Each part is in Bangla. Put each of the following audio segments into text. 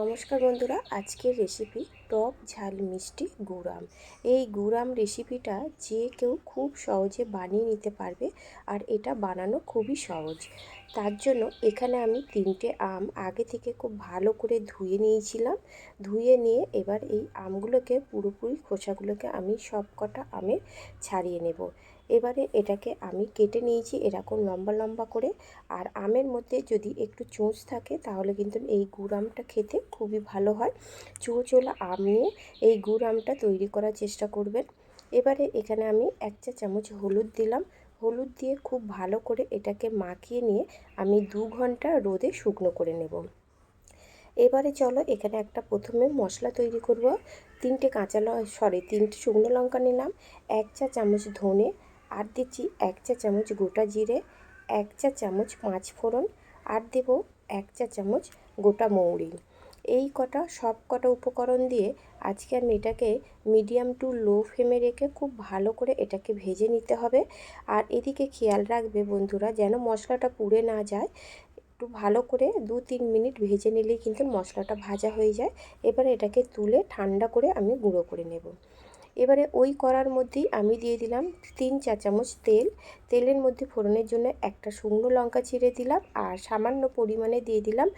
নমস্কার বন্ধুরা, আজকের রেসিপি টক ঝাল মিষ্টি গুড়াম। এই গুড়াম রেসিপিটা যে কেউ খুব সহজে বানিয়ে নিতে পারবে আর এটা বানানো খুবই সহজ। তার জন্য এখানে আমি তিনটে আম আগে থেকে খুব ভালো করে ধুয়ে নিয়েছিলাম। ধুয়ে নিয়ে এবার এই আমগুলোকে পুরোপুরি খোসাগুলোকে আমি সব কটা আমের ছাড়িয়ে নেব। এবারে এটাকে আমি কেটে নিয়েছি এরকম লম্বা লম্বা করে। আর আমের মধ্যে যদি একটু চোঁচ থাকে তাহলে কিন্তু এই গুড় আমটা খেতে খুবই ভালো হয়। চোঁচওয়ালা আম নিয়ে এই গুড় আমটা তৈরি করার চেষ্টা করবেন। এবারে এখানে আমি এক চা চামচ হলুদ দিলাম। হলুদ দিয়ে খুব ভালো করে এটাকে মাখিয়ে নিয়ে আমি দু ঘণ্টা রোদে শুকনো করে নেব। এবারে চলো এখানে একটা প্রথমে মশলা তৈরি করব। তিনটে কাঁচা ল, সরি, তিনটে শুকনো লঙ্কা নিলাম। এক চা চামচ ধনে আর দিচ্ছি এক চা চামচ গোটা জিরে, এক চা চামচ পাঁচ ফোড়ন আর দেবো এক চা চামচ গোটা মৌরি। এই কটা, সব কটা উপকরণ দিয়ে আজকে আমি এটাকে মিডিয়াম টু লো ফ্লেমে রেখে খুব ভালো করে এটাকে ভেজে নিতে হবে। আর এদিকে খেয়াল রাখবে বন্ধুরা, যেন মশলাটা পুড়ে না যায়। একটু ভালো করে দু তিন মিনিট ভেজে নিলেই কিন্তু মশলাটা ভাজা হয়ে যায়। এবারে এটাকে তুলে ঠান্ডা করে আমি গুঁড়ো করে নেব। এবারে ওই করার মধ্যেই আমি দিয়ে দিলাম তিন চা চামচ তেল। তেলের মধ্যে ফোড়নের জন্য একটা শুকনো লঙ্কা ছিঁড়ে দিলাম আর সামান্য পরিমাণে দিয়ে দিলাম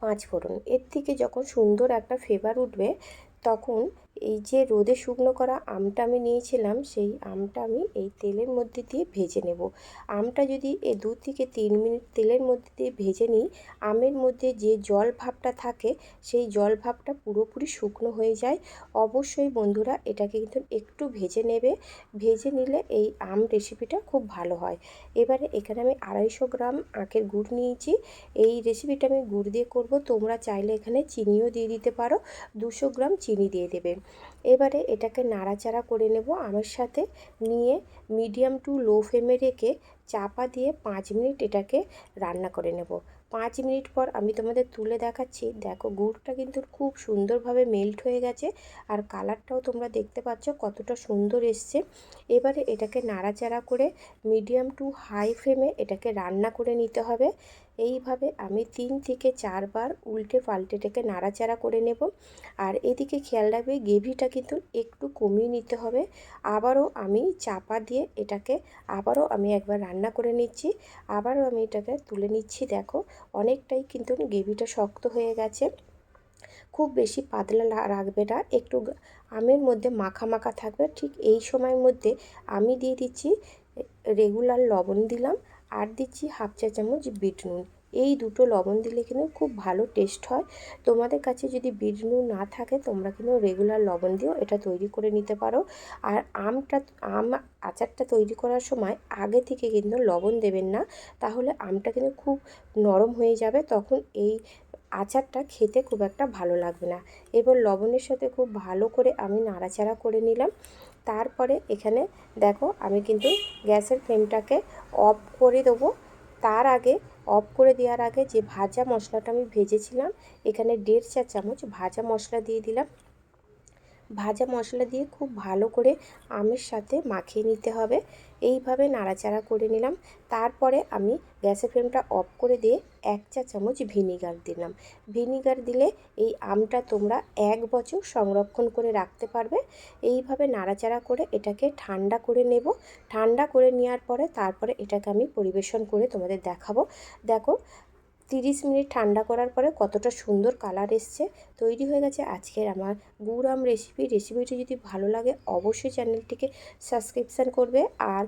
পাঁচ ফোড়ন। এর থেকে যখন সুন্দর একটা ফ্লেভার উঠবে, তখন এই যে রোদে শুকনো করা আমটা আমি নিয়েছিলাম, সেই আমটা আমি এই তেলের মধ্যে দিয়ে ভেজে নেব। আমটা যদি এ দু থেকে তিন মিনিট তেলের মধ্যে দিয়ে ভেজে নিই, আমের মধ্যে যে জল ভাবটা থাকে, সেই জল ভাবটা পুরোপুরি শুকনো হয়ে যায়। অবশ্যই বন্ধুরা এটাকে কিন্তু একটু ভেজে নেবে। ভেজে নিলে এই আম রেসিপিটা খুব ভালো হয়। এবারে এখানে আমি আড়াইশো গ্রাম আখের গুড় নিয়েছি। এই রেসিপিটা আমি গুড় দিয়ে করব। তোমরা চাইলে এখানে চিনিও দিয়ে দিতে পারো। দুশো গ্রাম চিনি দিয়ে দেবে। এবারে এটাকে নাড়াচাড়া করে নেব আমার সাথে। নিয়ে মিডিয়াম টু লো ফ্লেমে রেখে চাপা দিয়ে পাঁচ মিনিট এটাকে রান্না করে নেব। পাঁচ মিনিট পর আমি তোমাদের তুলে দেখাচ্ছি। দেখো গুড়টা কিন্তু খুব সুন্দরভাবে মেল্ট হয়ে গেছে আর কালারটাও তোমরা দেখতে পাচ্ছ কতটা সুন্দর এসছে। এবারে এটাকে নাড়াচাড়া করে মিডিয়াম টু হাই ফ্লেমে এটাকে রান্না করে নিতে হবে। এইভাবে আমি তিন থেকে চারবার উল্টে পাল্টে এটাকে নাড়াচাড়া করে নেব। আর এদিকে খেয়াল রাখবে গ্রেভিটা কিন্তু একটু কমিয়ে নিতে হবে। আবারও আমি চাপা দিয়ে এটাকে আবারও আমি একবার রান্না করে নিচ্ছি। আবারও আমি এটাকে তুলে নিচ্ছি, দেখো অনেকটাই কিন্তু গ্রেভিটা শক্ত হয়ে গেছে। খুব বেশি পাতলা রাখবে না, একটু আমের মধ্যে মাখা মাখা থাকবে। ঠিক এই সময়ের মধ্যে আমি দিয়ে দিচ্ছি রেগুলার লবণ দিলাম। আর দিচ্ছি হাফ চা চামচ বিট নুন এই দুটো লবণ দিলে কিন্তু খুব ভালো টেস্ট হয়। তোমাদের কাছে যদি বিট নুন না থাকে, তোমরা কিন্তু রেগুলার লবণ দিয়েও এটা তৈরি করে নিতে পারো। আর আমটা, আম আচারটা তৈরি করার সময় আগে থেকে কিন্তু লবণ দেবেন না। তাহলে আমটা কিন্তু খুব নরম হয়ে যাবে। তখন এই আচারটা খেতে খুব একটা ভালো লাগবে না। এবার লবণের সাথে খুব ভালো করে আমি নাড়াচাড়া করে নিলাম। তারপরে এখানে দেখো আমি কিন্তু গ্যাসের ফ্লেমটাকে অফ করে দেবো। তার আগে অফ করে দেওয়ার আগে যে ভাজা মশলাটা আমি ভেজেছিলাম, এখানে দেড় চা চামচ ভাজা মশলা দিয়ে দিলাম। ভাজা মশলা দিয়ে খুব ভালো করে আমের সাথে মাখিয়ে নিতে হবে। এইভাবে নাড়াচাড়া করে নিলাম। তারপরে আমি গ্যাসের ফ্লেমটা অফ করে দিয়ে এক চা চামচ ভিনিগার দিলাম। ভিনিগার দিলে এই আমটা তোমরা এক বছর সংরক্ষণ করে রাখতে পারবে। এইভাবে নাড়াচাড়া করে এটাকে ঠান্ডা করে নেব। ঠান্ডা করে নেওয়ার পরে তারপরে এটাকে আমি পরিবেশন করে তোমাদের দেখাবো। দেখো তিরিশ মিনিট ঠান্ডা করার পরে কতটা সুন্দর কালার এসছে তৈরি হয়ে গেছে আজকের আমার গুড়াম রেসিপি রেসিপিটি যদি ভালো লাগে অবশ্যই চ্যানেলটিকে সাবস্ক্রিপশান করবে আর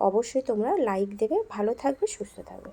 অবশ্যই তোমরা লাইক দেবে। ভালো থাকবে, সুস্থ থাকবে।